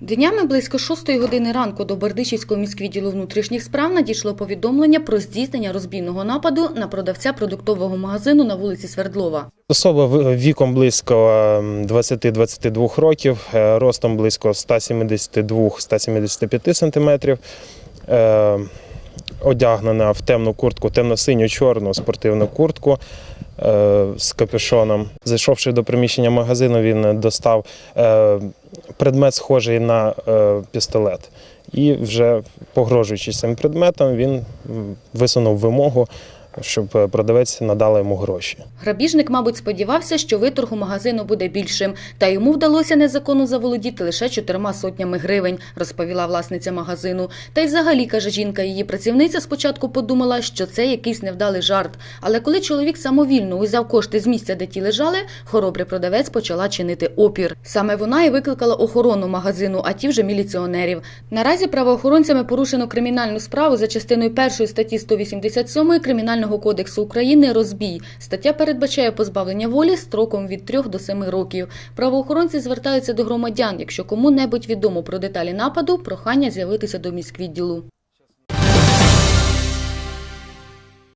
Днями близько 6 години ранку до Бердичівського міськвідділу внутрішніх справ надійшло повідомлення про здійснення розбійного нападу на продавця продуктового магазину на вулиці Свердлова. Особа віком близько ем, 20-22 років, е, ростом близько 172-175 сантиметрів, е, одягнена в темну куртку, темно-синю чорну спортивну куртку е, з капюшоном. Зайшовши до приміщення магазину, він достав е, предмет, схожий на е, пістолет. І вже погрожуючи цим предметом, він висунув вимогу, щоб е, продавець надала йому гроші. Грабіжник, мабуть, сподівався, що виторгу магазину буде більшим, та йому вдалося незаконно заволодіти лише чотирма сотнями гривень, розповіла власниця магазину. Та й взагалі, каже жінка, її працівниця спочатку подумала, що це якийсь невдалий жарт. Але коли чоловік самовільно узяв кошти з місця, де ті лежали, хоробрий продавець почала чинити опір. Саме вона і викликала охорону магазину, а ті вже міліціонерів. Наразі правоохоронцями порушено кримінальну справу за частиною 1 статті 187 Кримінального кодексу України розбій. Стаття передбачає позбавлення волі строком від 3 до 7 років. Правоохоронці звертаються до громадян. Якщо кому-небудь відомо про деталі нападу, прохання з'явитися до міськвідділу.